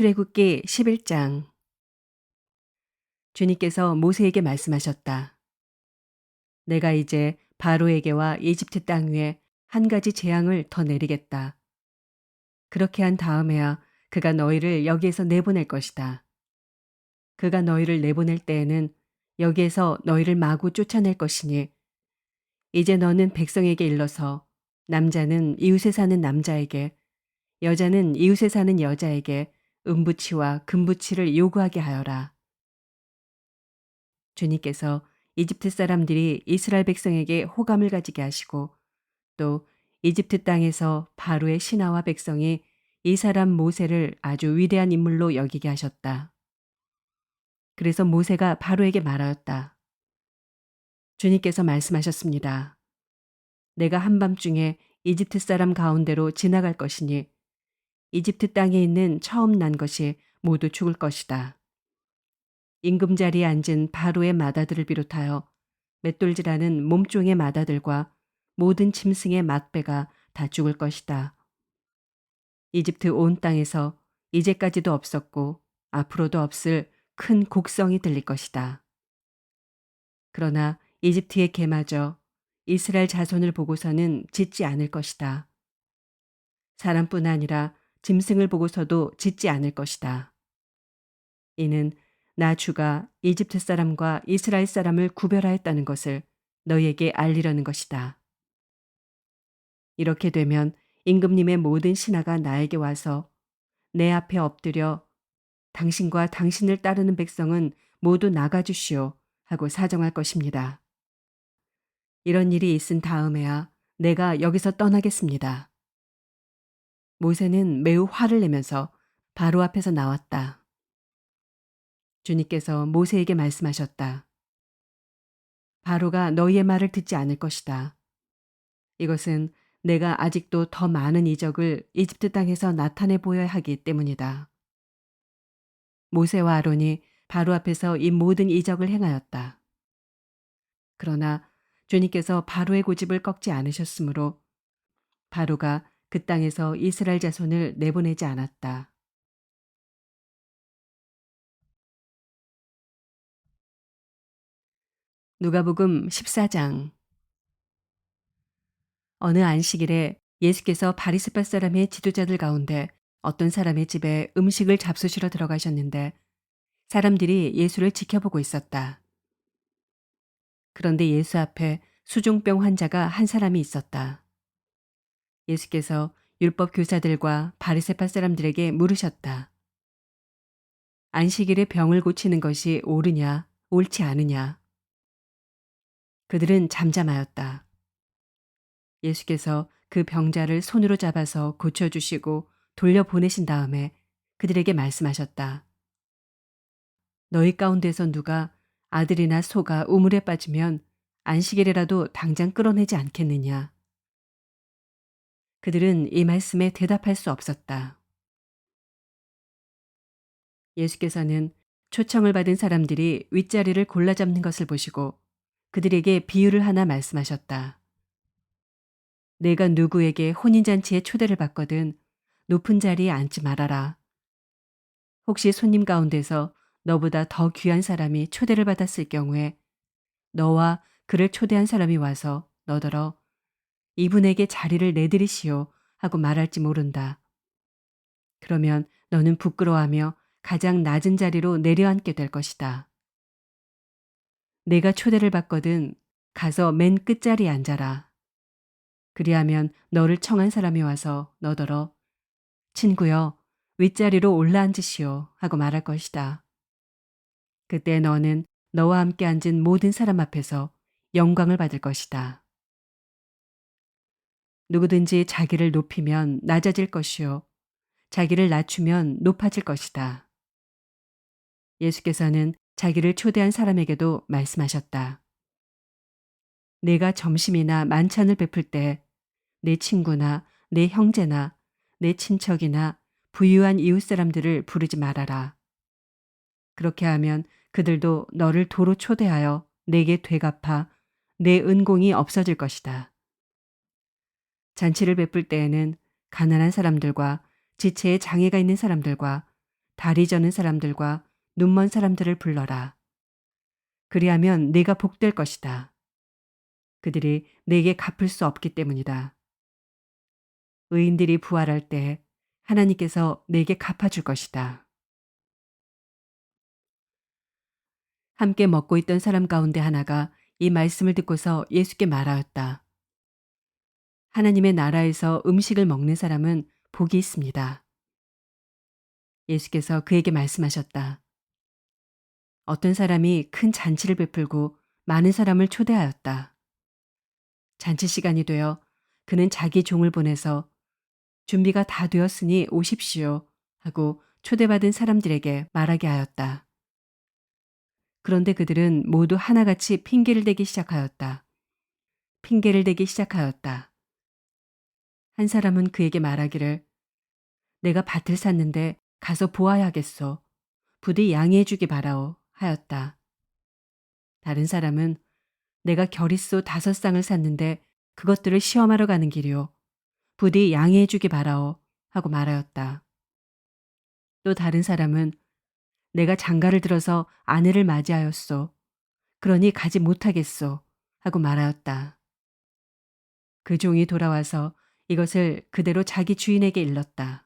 출애굽기 11장 주님께서 모세에게 말씀하셨다. 내가 이제 바로에게와 이집트 땅 위에 한 가지 재앙을 더 내리겠다. 그렇게 한 다음에야 그가 너희를 여기에서 내보낼 것이다. 그가 너희를 내보낼 때에는 여기에서 너희를 마구 쫓아낼 것이니 이제 너는 백성에게 일러서 남자는 이웃에 사는 남자에게 여자는 이웃에 사는 여자에게 은부치와 금부치를 요구하게 하여라. 주님께서 이집트 사람들이 이스라엘 백성에게 호감을 가지게 하시고 또 이집트 땅에서 바로의 신하와 백성이 이 사람 모세를 아주 위대한 인물로 여기게 하셨다. 그래서 모세가 바로에게 말하였다. 주님께서 말씀하셨습니다. 내가 한밤중에 이집트 사람 가운데로 지나갈 것이니 이집트 땅에 있는 처음 난 것이 모두 죽을 것이다. 임금 자리에 앉은 바로의 마다들을 비롯하여 맷돌질하는 몸종의 마다들과 모든 짐승의 맛배가 다 죽을 것이다. 이집트 온 땅에서 이제까지도 없었고 앞으로도 없을 큰 곡성이 들릴 것이다. 그러나 이집트의 개마저 이스라엘 자손을 보고서는 짓지 않을 것이다. 사람뿐 아니라 짐승을 보고서도 짓지 않을 것이다. 이는 나 주가 이집트 사람과 이스라엘 사람을 구별하였다는 것을 너희에게 알리려는 것이다. 이렇게 되면 임금님의 모든 신하가 나에게 와서 내 앞에 엎드려 당신과 당신을 따르는 백성은 모두 나가주시오 하고 사정할 것입니다. 이런 일이 있은 다음에야 내가 여기서 떠나겠습니다. 모세는 매우 화를 내면서 바로 앞에서 나왔다. 주님께서 모세에게 말씀하셨다. 바로가 너희의 말을 듣지 않을 것이다. 이것은 내가 아직도 더 많은 이적을 이집트 땅에서 나타내 보여야 하기 때문이다. 모세와 아론이 바로 앞에서 이 모든 이적을 행하였다. 그러나 주님께서 바로의 고집을 꺾지 않으셨으므로 바로가 그 땅에서 이스라엘 자손을 내보내지 않았다. 누가복음 14장 어느 안식일에 예수께서 바리스파 사람의 지도자들 가운데 어떤 사람의 집에 음식을 잡수시러 들어가셨는데 사람들이 예수를 지켜보고 있었다. 그런데 예수 앞에 수중병 환자가 한 사람이 있었다. 예수께서 율법 교사들과 바리새파 사람들에게 물으셨다. 안식일에 병을 고치는 것이 옳으냐, 옳지 않으냐. 그들은 잠잠하였다. 예수께서 그 병자를 손으로 잡아서 고쳐주시고 돌려보내신 다음에 그들에게 말씀하셨다. 너희 가운데서 누가 아들이나 소가 우물에 빠지면 안식일이라도 당장 끌어내지 않겠느냐. 그들은 이 말씀에 대답할 수 없었다. 예수께서는 초청을 받은 사람들이 윗자리를 골라 잡는 것을 보시고 그들에게 비유를 하나 말씀하셨다. 내가 누구에게 혼인잔치에 초대를 받거든 높은 자리에 앉지 말아라. 혹시 손님 가운데서 너보다 더 귀한 사람이 초대를 받았을 경우에 너와 그를 초대한 사람이 와서 너더러 이분에게 자리를 내드리시오 하고 말할지 모른다. 그러면 너는 부끄러워하며 가장 낮은 자리로 내려앉게 될 것이다. 내가 초대를 받거든 가서 맨 끝자리에 앉아라. 그리하면 너를 청한 사람이 와서 너더러 친구여 윗자리로 올라앉으시오 하고 말할 것이다. 그때 너는 너와 함께 앉은 모든 사람 앞에서 영광을 받을 것이다. 누구든지 자기를 높이면 낮아질 것이요. 자기를 낮추면 높아질 것이다. 예수께서는 자기를 초대한 사람에게도 말씀하셨다. 내가 점심이나 만찬을 베풀 때 내 친구나 내 형제나 내 친척이나 부유한 이웃 사람들을 부르지 말아라. 그렇게 하면 그들도 너를 도로 초대하여 내게 되갚아 내 은공이 없어질 것이다. 잔치를 베풀 때에는 가난한 사람들과 지체에 장애가 있는 사람들과 다리 저는 사람들과 눈먼 사람들을 불러라. 그리하면 내가 복될 것이다. 그들이 내게 갚을 수 없기 때문이다. 의인들이 부활할 때 하나님께서 내게 갚아줄 것이다. 함께 먹고 있던 사람 가운데 하나가 이 말씀을 듣고서 예수께 말하였다. 하나님의 나라에서 음식을 먹는 사람은 복이 있습니다. 예수께서 그에게 말씀하셨다. 어떤 사람이 큰 잔치를 베풀고 많은 사람을 초대하였다. 잔치 시간이 되어 그는 자기 종을 보내서 준비가 다 되었으니 오십시오 하고 초대받은 사람들에게 말하게 하였다. 그런데 그들은 모두 하나같이 핑계를 대기 시작하였다. 핑계를 대기 시작하였다. 한 사람은 그에게 말하기를 내가 밭을 샀는데 가서 보아야겠소. 부디 양해해 주기 바라오 하였다. 다른 사람은 내가 결의소 다섯 쌍을 샀는데 그것들을 시험하러 가는 길이오. 부디 양해해 주기 바라오 하고 말하였다. 또 다른 사람은 내가 장가를 들어서 아내를 맞이하였소. 그러니 가지 못하겠소. 하고 말하였다. 그 종이 돌아와서 이것을 그대로 자기 주인에게 일렀다.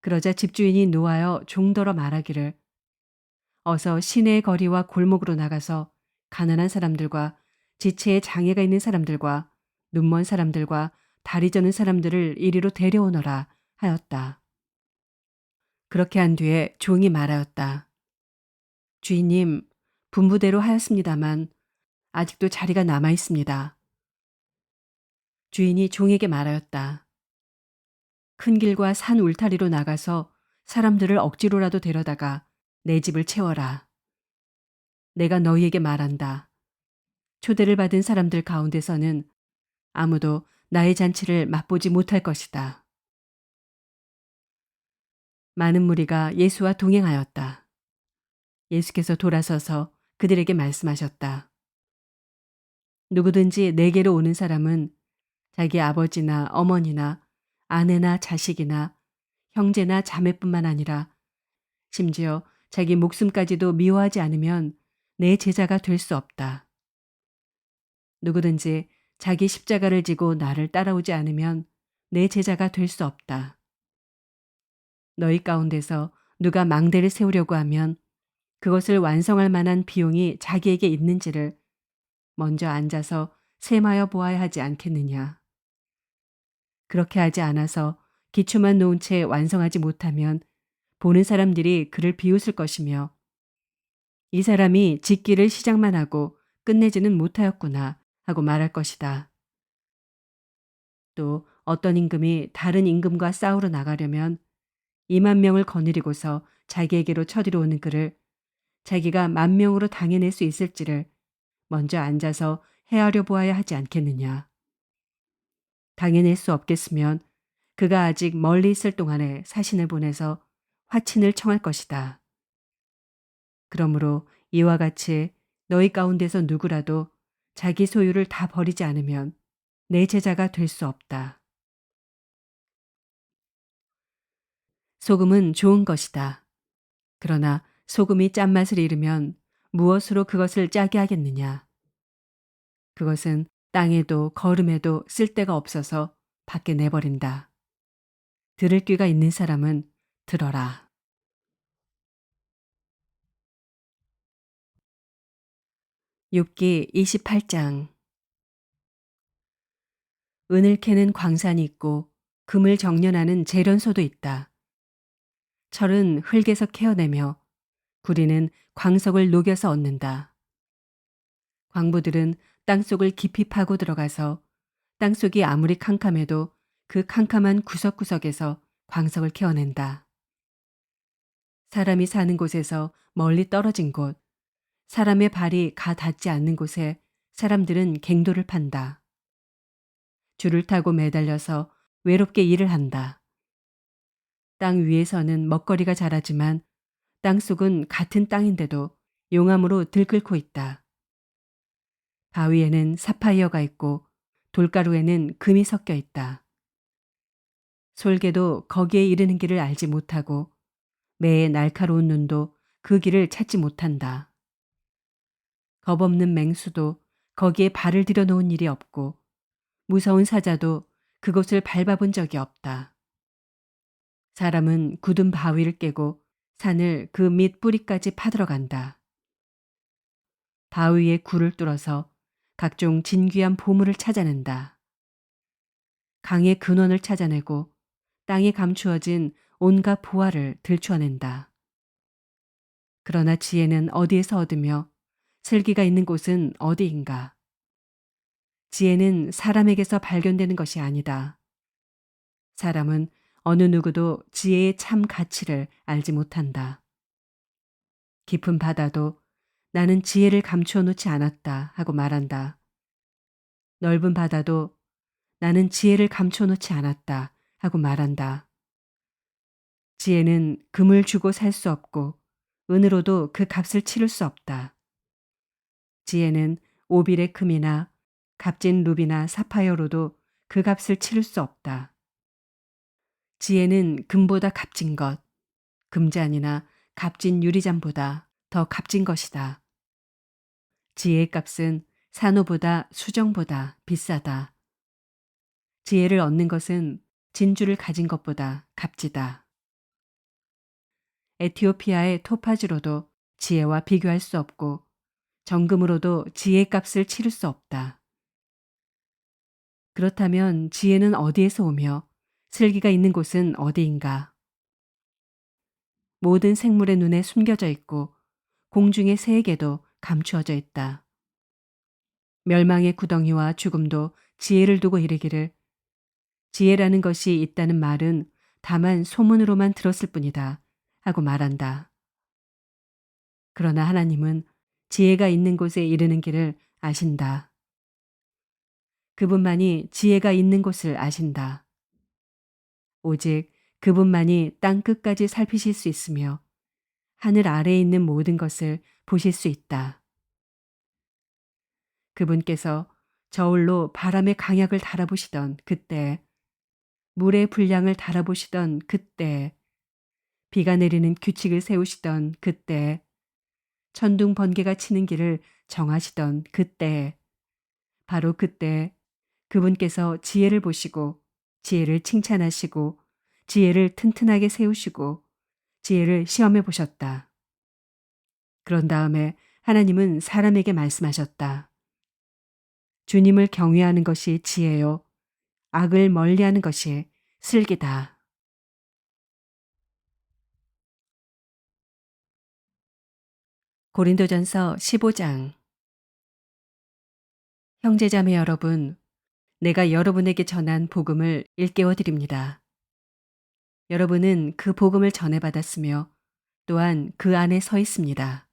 그러자 집주인이 노하여 종더러 말하기를 어서 시내의 거리와 골목으로 나가서 가난한 사람들과 지체에 장애가 있는 사람들과 눈먼 사람들과 다리 저는 사람들을 이리로 데려오너라 하였다. 그렇게 한 뒤에 종이 말하였다. 주인님, 분부대로 하였습니다만 아직도 자리가 남아 있습니다. 주인이 종에게 말하였다. 큰 길과 산 울타리로 나가서 사람들을 억지로라도 데려다가 내 집을 채워라. 내가 너희에게 말한다. 초대를 받은 사람들 가운데서는 아무도 나의 잔치를 맛보지 못할 것이다. 많은 무리가 예수와 동행하였다. 예수께서 돌아서서 그들에게 말씀하셨다. 누구든지 내게로 오는 사람은 자기 아버지나 어머니나 아내나 자식이나 형제나 자매뿐만 아니라 심지어 자기 목숨까지도 미워하지 않으면 내 제자가 될 수 없다. 누구든지 자기 십자가를 지고 나를 따라오지 않으면 내 제자가 될 수 없다. 너희 가운데서 누가 망대를 세우려고 하면 그것을 완성할 만한 비용이 자기에게 있는지를 먼저 앉아서 셈하여 보아야 하지 않겠느냐. 그렇게 하지 않아서 기초만 놓은 채 완성하지 못하면 보는 사람들이 그를 비웃을 것이며 이 사람이 짓기를 시작만 하고 끝내지는 못하였구나 하고 말할 것이다. 또 어떤 임금이 다른 임금과 싸우러 나가려면 2만 명을 거느리고서 자기에게로 쳐들어오는 그를 자기가 만 명으로 당해낼 수 있을지를 먼저 앉아서 헤아려 보아야 하지 않겠느냐. 당해낼 수 없겠으면 그가 아직 멀리 있을 동안에 사신을 보내서 화친을 청할 것이다. 그러므로 이와 같이 너희 가운데서 누구라도 자기 소유를 다 버리지 않으면 내 제자가 될 수 없다. 소금은 좋은 것이다. 그러나 소금이 짠맛을 잃으면 무엇으로 그것을 짜게 하겠느냐. 그것은 땅에도 걸음에도 쓸데가 없어서 밖에 내버린다. 들을 귀가 있는 사람은 들어라. 욥기 28장 은을 캐는 광산이 있고 금을 정련하는 재련소도 있다. 철은 흙에서 캐어내며 구리는 광석을 녹여서 얻는다. 광부들은 땅속을 깊이 파고 들어가서 땅속이 아무리 캄캄해도 그 캄캄한 구석구석에서 광석을 캐어낸다. 사람이 사는 곳에서 멀리 떨어진 곳, 사람의 발이 가 닿지 않는 곳에 사람들은 갱도를 판다. 줄을 타고 매달려서 외롭게 일을 한다. 땅 위에서는 먹거리가 자라지만 땅 속은 같은 땅인데도 용암으로 들끓고 있다. 바위에는 사파이어가 있고 돌가루에는 금이 섞여 있다. 솔개도 거기에 이르는 길을 알지 못하고 매의 날카로운 눈도 그 길을 찾지 못한다. 겁없는 맹수도 거기에 발을 들여놓은 일이 없고 무서운 사자도 그곳을 밟아본 적이 없다. 사람은 굳은 바위를 깨고 산을 그 밑 뿌리까지 파들어간다. 바위에 굴을 뚫어서 각종 진귀한 보물을 찾아낸다. 강의 근원을 찾아내고 땅에 감추어진 온갖 보화를 들추어낸다. 그러나 지혜는 어디에서 얻으며 슬기가 있는 곳은 어디인가? 지혜는 사람에게서 발견되는 것이 아니다. 사람은 어느 누구도 지혜의 참 가치를 알지 못한다. 깊은 바다도 나는 지혜를 감추어 놓지 않았다 하고 말한다. 넓은 바다도 나는 지혜를 감춰 놓지 않았다 하고 말한다. 지혜는 금을 주고 살 수 없고 은으로도 그 값을 치를 수 없다. 지혜는 오빌의 금이나 값진 루비나 사파이어로도 그 값을 치를 수 없다. 지혜는 금보다 값진 것, 금잔이나 값진 유리잔보다 더 값진 것이다. 지혜의 값은 산호보다 수정보다 비싸다. 지혜를 얻는 것은 진주를 가진 것보다 값지다. 에티오피아의 토파즈로도 지혜와 비교할 수 없고 정금으로도 지혜의 값을 치를 수 없다. 그렇다면 지혜는 어디에서 오며 슬기가 있는 곳은 어디인가? 모든 생물의 눈에 숨겨져 있고 공중의 새에게도 감추어져 있다. 멸망의 구덩이와 죽음도 지혜를 두고 이르기를 지혜라는 것이 있다는 말은 다만 소문으로만 들었을 뿐이다 하고 말한다. 그러나 하나님은 지혜가 있는 곳에 이르는 길을 아신다. 그분만이 지혜가 있는 곳을 아신다. 오직 그분만이 땅 끝까지 살피실 수 있으며 하늘 아래에 있는 모든 것을 보실 수 있다. 그분께서 저울로 바람의 강약을 달아보시던 그때, 물의 분량을 달아보시던 그때, 비가 내리는 규칙을 세우시던 그때, 천둥 번개가 치는 길을 정하시던 그때, 바로 그때 그분께서 지혜를 보시고 지혜를 칭찬하시고 지혜를 튼튼하게 세우시고 지혜를 시험해 보셨다. 그런 다음에 하나님은 사람에게 말씀하셨다. 주님을 경외하는 것이 지혜요. 악을 멀리하는 것이 슬기다. 고린도전서 15장 형제자매 여러분, 내가 여러분에게 전한 복음을 일깨워 드립니다. 여러분은 그 복음을 전해받았으며 또한 그 안에 서 있습니다.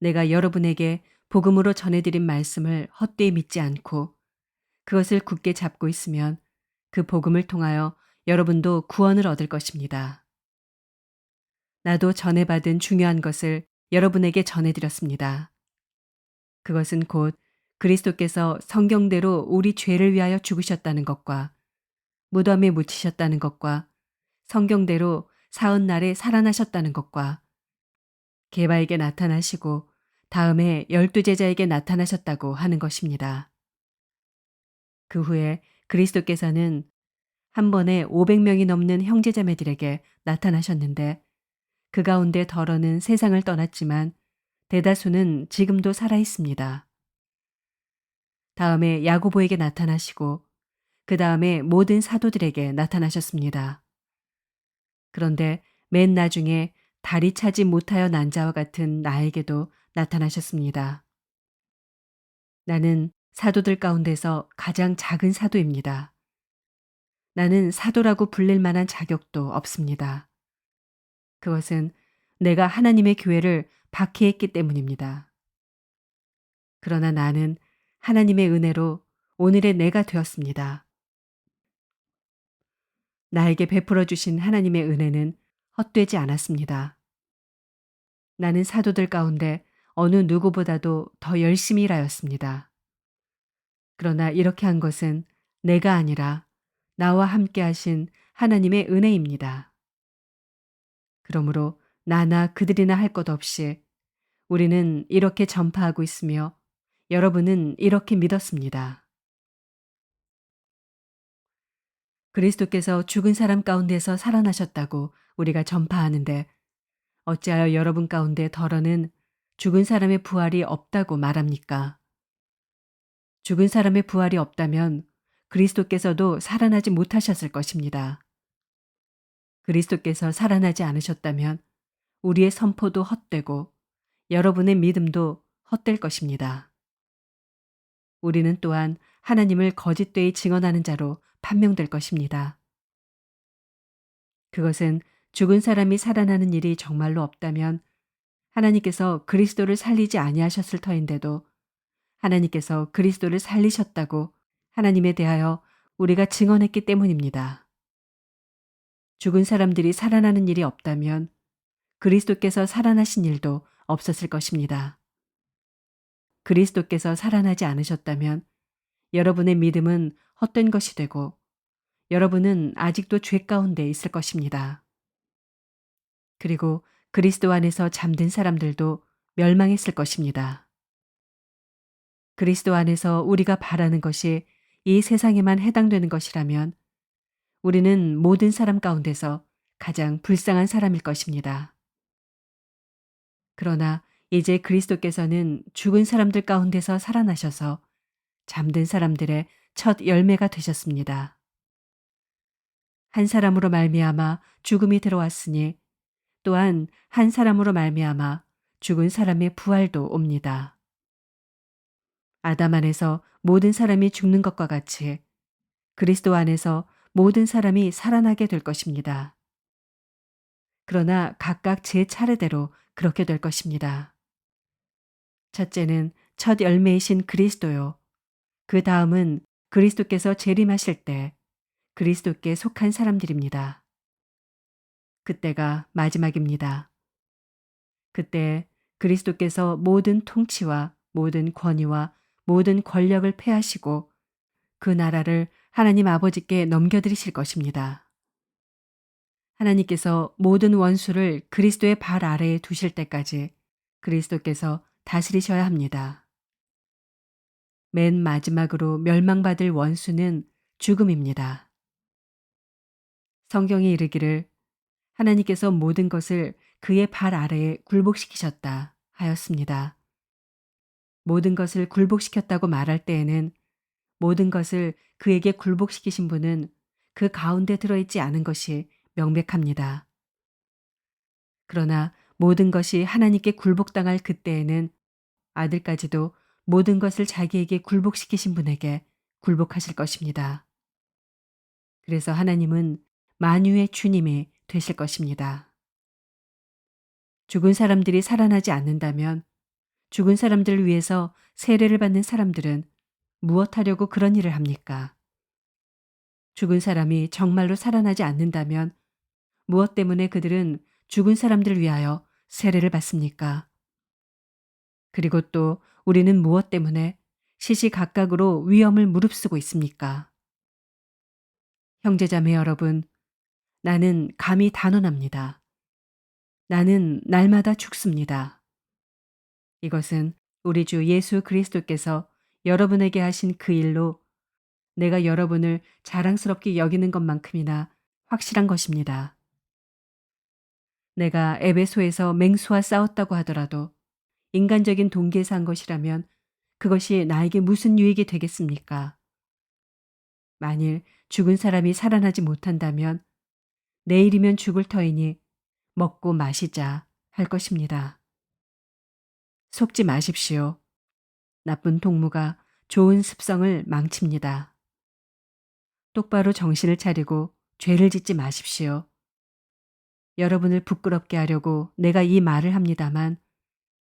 내가 여러분에게 복음으로 전해드린 말씀을 헛되이 믿지 않고 그것을 굳게 잡고 있으면 그 복음을 통하여 여러분도 구원을 얻을 것입니다. 나도 전해받은 중요한 것을 여러분에게 전해드렸습니다. 그것은 곧 그리스도께서 성경대로 우리 죄를 위하여 죽으셨다는 것과 무덤에 묻히셨다는 것과 성경대로 사흔날에 살아나셨다는 것과 개바에게 나타나시고 다음에 열두 제자에게 나타나셨다고 하는 것입니다. 그 후에 그리스도께서는 한 번에 500명이 넘는 형제자매들에게 나타나셨는데 그 가운데 덜어는 세상을 떠났지만 대다수는 지금도 살아 있습니다. 다음에 야고보에게 나타나시고 그 다음에 모든 사도들에게 나타나셨습니다. 그런데 맨 나중에 다리 차지 못하여 난 자와 같은 나에게도 나타나셨습니다. 나는 사도들 가운데서 가장 작은 사도입니다. 나는 사도라고 불릴 만한 자격도 없습니다. 그것은 내가 하나님의 교회를 박해했기 때문입니다. 그러나 나는 하나님의 은혜로 오늘의 내가 되었습니다. 나에게 베풀어 주신 하나님의 은혜는 헛되지 않았습니다. 나는 사도들 가운데 어느 누구보다도 더 열심히 일하였습니다. 그러나 이렇게 한 것은 내가 아니라 나와 함께 하신 하나님의 은혜입니다. 그러므로 나나 그들이나 할 것 없이 우리는 이렇게 전파하고 있으며 여러분은 이렇게 믿었습니다. 그리스도께서 죽은 사람 가운데서 살아나셨다고 우리가 전파하는데 어찌하여 여러분 가운데 덜어는 죽은 사람의 부활이 없다고 말합니까? 죽은 사람의 부활이 없다면 그리스도께서도 살아나지 못하셨을 것입니다. 그리스도께서 살아나지 않으셨다면 우리의 선포도 헛되고 여러분의 믿음도 헛될 것입니다. 우리는 또한 하나님을 거짓되이 증언하는 자로 판명될 것입니다. 그것은 죽은 사람이 살아나는 일이 정말로 없다면 하나님께서 그리스도를 살리지 아니하셨을 터인데도 하나님께서 그리스도를 살리셨다고 하나님에 대하여 우리가 증언했기 때문입니다. 죽은 사람들이 살아나는 일이 없다면 그리스도께서 살아나신 일도 없었을 것입니다. 그리스도께서 살아나지 않으셨다면 여러분의 믿음은 헛된 것이 되고 여러분은 아직도 죄 가운데 있을 것입니다. 그리고 그리스도 안에서 잠든 사람들도 멸망했을 것입니다. 그리스도 안에서 우리가 바라는 것이 이 세상에만 해당되는 것이라면 우리는 모든 사람 가운데서 가장 불쌍한 사람일 것입니다. 그러나 이제 그리스도께서는 죽은 사람들 가운데서 살아나셔서 잠든 사람들의 첫 열매가 되셨습니다. 한 사람으로 말미암아 죽음이 들어왔으니 또한 한 사람으로 말미암아 죽은 사람의 부활도 옵니다. 아담 안에서 모든 사람이 죽는 것과 같이 그리스도 안에서 모든 사람이 살아나게 될 것입니다. 그러나 각각 제 차례대로 그렇게 될 것입니다. 첫째는 첫 열매이신 그리스도요. 그 다음은 그리스도께서 재림하실 때 그리스도께 속한 사람들입니다. 그때가 마지막입니다. 그때 그리스도께서 모든 통치와 모든 권위와 모든 권력을 패하시고 그 나라를 하나님 아버지께 넘겨드리실 것입니다. 하나님께서 모든 원수를 그리스도의 발 아래에 두실 때까지 그리스도께서 다스리셔야 합니다. 맨 마지막으로 멸망받을 원수는 죽음입니다. 성경이 이르기를 하나님께서 모든 것을 그의 발 아래에 굴복시키셨다 하였습니다. 모든 것을 굴복시켰다고 말할 때에는 모든 것을 그에게 굴복시키신 분은 그 가운데 들어있지 않은 것이 명백합니다. 그러나 모든 것이 하나님께 굴복당할 그때에는 아들까지도 모든 것을 자기에게 굴복시키신 분에게 굴복하실 것입니다. 그래서 하나님은 만유의 주님이 되실 것입니다. 죽은 사람들이 살아나지 않는다면 죽은 사람들을 위해서 세례를 받는 사람들은 무엇 하려고 그런 일을 합니까? 죽은 사람이 정말로 살아나지 않는다면 무엇 때문에 그들은 죽은 사람들을 위하여 세례를 받습니까? 그리고 또 우리는 무엇 때문에 시시각각으로 위험을 무릅쓰고 있습니까? 형제자매 여러분, 나는 감히 단언합니다. 나는 날마다 죽습니다. 이것은 우리 주 예수 그리스도께서 여러분에게 하신 그 일로 내가 여러분을 자랑스럽게 여기는 것만큼이나 확실한 것입니다. 내가 에베소에서 맹수와 싸웠다고 하더라도 인간적인 동기에서 한 것이라면 그것이 나에게 무슨 유익이 되겠습니까? 만일 죽은 사람이 살아나지 못한다면 내일이면 죽을 터이니 먹고 마시자 할 것입니다. 속지 마십시오. 나쁜 동무가 좋은 습성을 망칩니다. 똑바로 정신을 차리고 죄를 짓지 마십시오. 여러분을 부끄럽게 하려고 내가 이 말을 합니다만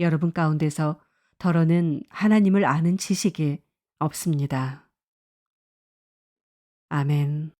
여러분 가운데서 더러는 하나님을 아는 지식이 없습니다. 아멘.